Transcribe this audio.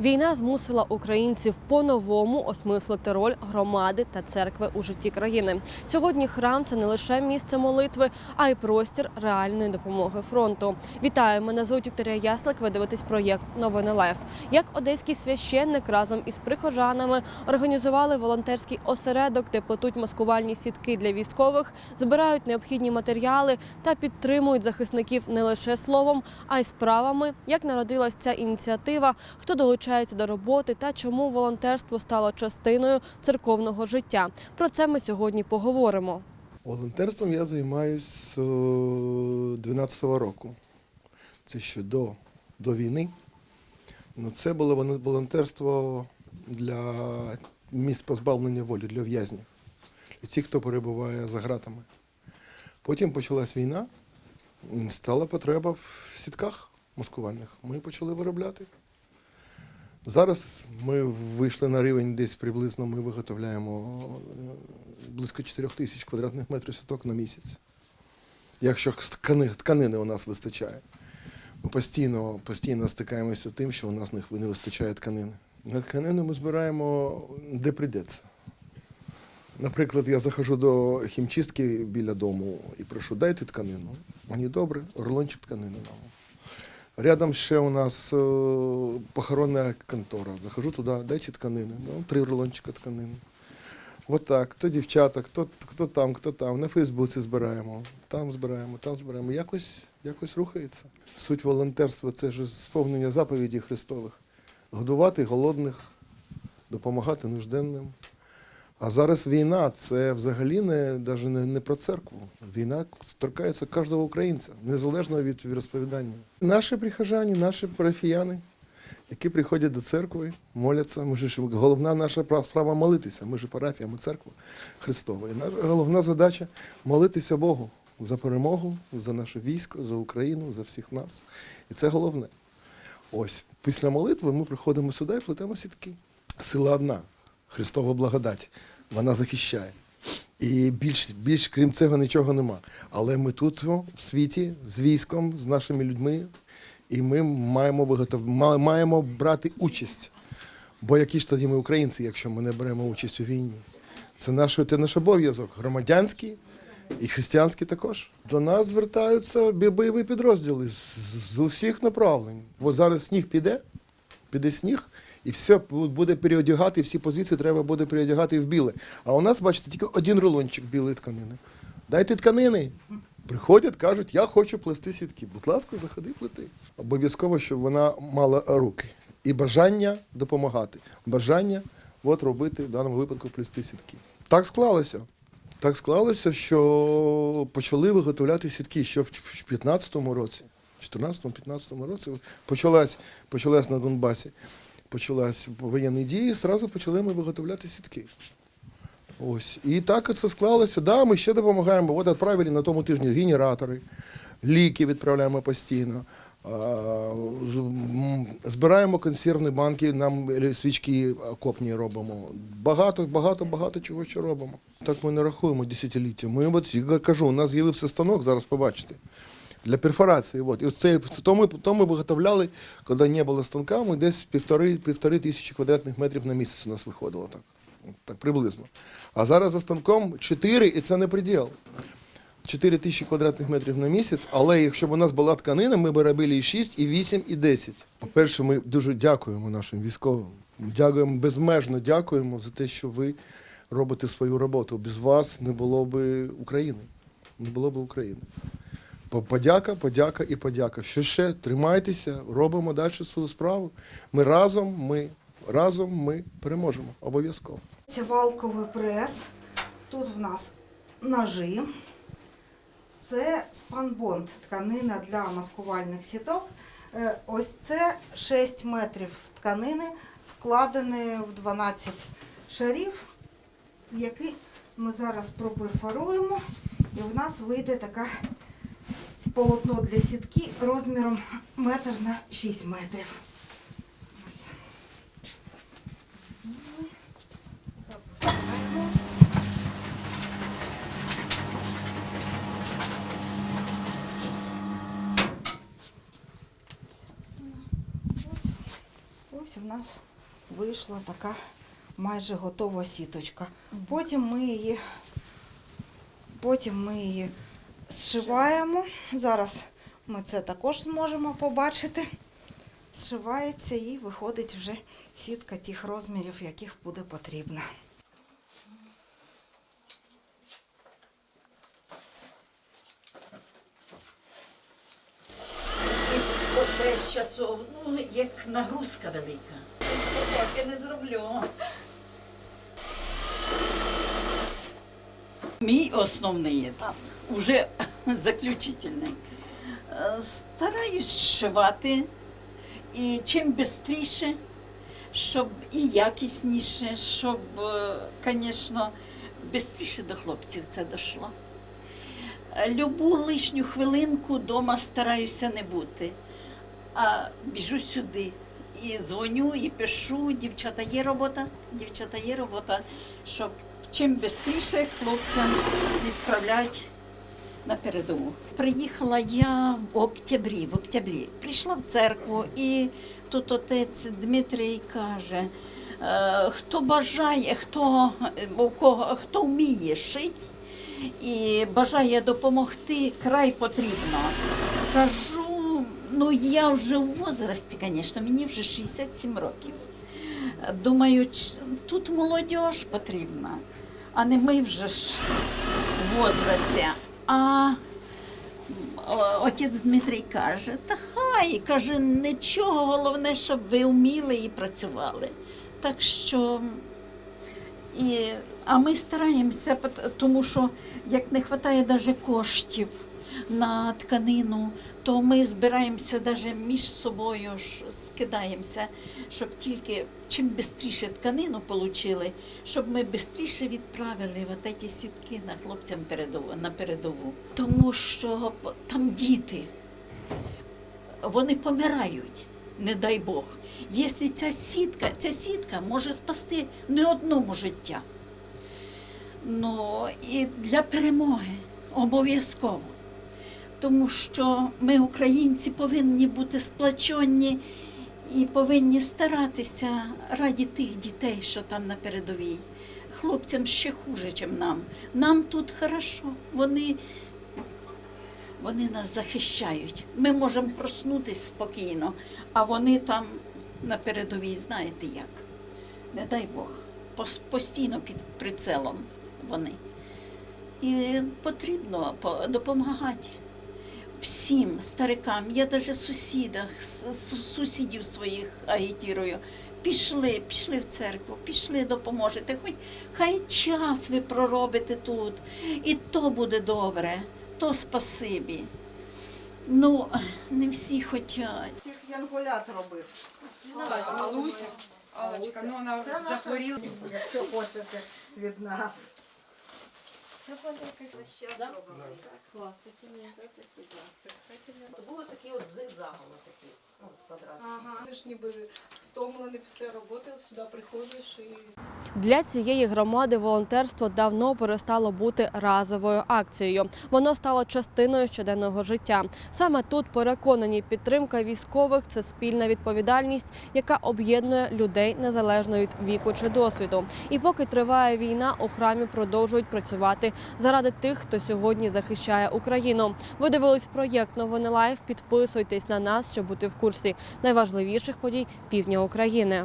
Війна змусила українців по-новому осмислити роль громади та церкви у житті країни. Сьогодні храм це не лише місце молитви, а й простір реальної допомоги фронту. Вітаю! Мене звуть Вікторія Яслик. Ви дивитесь проєкт Новини Лайф. Як одеський священник разом із прихожанами організували волонтерський осередок, де плетуть маскувальні сітки для військових, збирають необхідні матеріали та підтримують захисників не лише словом, а й справами. Як народилась ця ініціатива, хто долучається до роботи та чому волонтерство стало частиною церковного життя. Про це ми сьогодні поговоримо. Волонтерством я займаюся з 12-го року. Це ще до, до війни. Ну, це було волонтерство для місць позбавлення волі, для в'язнів, для тих, хто перебуває за ґратами. Потім почалась війна, стала потреба в сітках маскувальних. Ми почали виробляти. Зараз ми вийшли на рівень десь приблизно ми виготовляємо е, близько 4 тисяч квадратних метрів сіток на місяць. Якщо тканини у нас вистачає. Ми постійно, постійно стикаємося з тим, що у нас не, вистачає тканини. На тканини ми збираємо де прийдеться. Наприклад, я заходжу до хімчистки біля дому і прошу, дайте тканину. Мені добре, рулончик тканини. Рядом ще у нас е, похоронна контора. Захожу туди, дайте тканини. Ну, три рулончика тканини. От так. То дівчата, хто, хто там, хто там. На Фейсбуці збираємо, там збираємо, там збираємо. Якось, якось рухається. Суть волонтерства це ж сповнення заповідей Христових. Годувати голодних, допомагати нужденним. А зараз війна це взагалі не, даже не, не про церкву. Війна торкається кожного українця, незалежно від розповідання. Наші прихожані, наші парафіяни, які приходять до церкви, моляться. Ми ж головна наша справа молитися. Ми ж парафія, ми церква Христова. І наша головна задача молитися Богу за перемогу, за наше військо, за Україну, за всіх нас. І це головне. Ось після молитви ми приходимо сюди і плетемо сітки. Сила одна Христова благодать. Вона захищає. І більш, більш крім цього нічого нема. Але ми тут в світі з військом, з нашими людьми, і ми маємо виготов... маємо брати участь. Бо які ж тоді ми українці, якщо ми не беремо участь у війні? Це наш, це наш обов'язок громадянський і християнський також. До нас звертаються бойові підрозділи з, з усіх направлень. От зараз сніг піде, піде сніг, і все буде переодягати, всі позиції треба буде переодягати в біле. А у нас, бачите, тільки один рулончик білої тканини. Дайте тканини. Приходять, кажуть, я хочу плести сітки. Будь ласка, заходи, плети. Обов'язково, щоб вона мала руки. І бажання допомагати. Бажання от робити в даному випадку плести сітки. Так склалося. Так склалося, що почали виготовляти сітки ще в 2015 році, 2014-2015 році почалась, почалась на Донбасі, почалась воєнні дії, зразу почали ми виготовляти сітки. Ось. І так це склалося. Да, ми ще допомагаємо. От відправили на тому тижні генератори, ліки відправляємо постійно. Збираємо консервні банки, нам свічки окопні робимо. Багато, багато, багато чого ще робимо. Так ми не рахуємо десятиліття. Ми я кажу, у нас з'явився станок, зараз побачите. Для перфорації. От. І ось це, то, ми, то ми виготовляли, коли не було станка, ми десь півтори, півтори тисячі квадратних метрів на місяць у нас виходило так. Так приблизно. А зараз за станком 4, і це не приділ. 4 тисячі квадратних метрів на місяць, але якщо б у нас була тканина, ми б робили і 6, і 8, і 10. По-перше, ми дуже дякуємо нашим військовим. Дякуємо, безмежно дякуємо за те, що ви робите свою роботу. Без вас не було б України. Не було б України. По- Подяка, подяка і подяка. Що ще? Тримайтеся, робимо далі свою справу. Ми разом, ми разом ми переможемо. Обов'язково. Це валковий прес. Тут в нас ножи. Це спанбонд, тканина для маскувальних сіток. Е, Ось це 6 метрів тканини, складені в 12 шарів, які ми зараз проперфоруємо. І в нас вийде таке полотно для сітки розміром метр на 6 метрів. Ось. Запускаємо. Ось, ось у нас вийшла така майже готова сіточка. Потім ми її, потім ми її зшиваємо. Зараз ми це також зможемо побачити. Зшивається і виходить вже сітка тих розмірів, яких буде потрібно. По 6 часов, ну, як нагрузка велика. Так я не зроблю. Мій основний етап, уже заключительний. Е, Стараюсь зшивати і чим швидше, щоб і якісніше, щоб, звісно, швидше до хлопців це дійшло. Любу лишню хвилинку вдома стараюся не бути, а біжу сюди. І дзвоню, і пишу, дівчата, є робота, дівчата, є робота, щоб чим швидше хлопцям відправляти на передову. Приїхала я в октябрі, в октябрі. Прийшла в церкву, і тут отець Дмитрій каже, е, хто бажає, хто, кого, хто вміє шити, і бажає допомогти, край потрібно. Кажу, ну я вже в возрасті, звісно, мені вже 67 років. Думаю, тут молодь потрібна, а не ми вже ж в возрасті. А отець Дмитрій каже, та хай, каже, нічого, головне, щоб ви вміли і працювали. Так що і, а ми стараємося, тому що як не вистачає навіть коштів на тканину, то ми збираємося навіть між собою скидаємося, щоб тільки чим швидше тканину отримали, щоб ми швидше відправили от ці сітки на хлопцям передову, на передову. Тому що там діти, вони помирають, не дай Бог. Якщо ця сітка, ця сітка може спасти не одному життя. Ну і для перемоги обов'язково. Тому що ми, українці, повинні бути сплачені і повинні старатися раді тих дітей, що там на передовій. Хлопцям ще хуже, ніж нам. Нам тут хорошо. Вони, вони нас захищають. Ми можемо проснутися спокійно, а вони там на передовій, знаєте як. Не дай Бог. Постійно під прицелом вони. І потрібно допомагати всім старикам. Я навіть сусідах, сусідів своїх агітірую. Пішли, пішли в церкву, пішли, допоможете. Хоч хай час ви проробите тут, і то буде добре, то спасибі. Ну, не всі хочуть. Цих янголят робив. Алуся. Алочка, ну вона захворіла. якщо хочете від нас. То були такі от зигзагами такі, ну, квадрати. Ага. Ти ж ніби стомлений після роботи, сюди приходиш і Для цієї громади волонтерство давно перестало бути разовою акцією. Воно стало частиною щоденного життя. Саме тут переконані, підтримка військових це спільна відповідальність, яка об'єднує людей незалежно від віку чи досвіду. І поки триває війна, у храмі продовжують працювати заради тих, хто сьогодні захищає Україну. Ви дивились проєкт Новини Лайф. Підписуйтесь на нас, щоб бути в курсі найважливіших подій півдня України.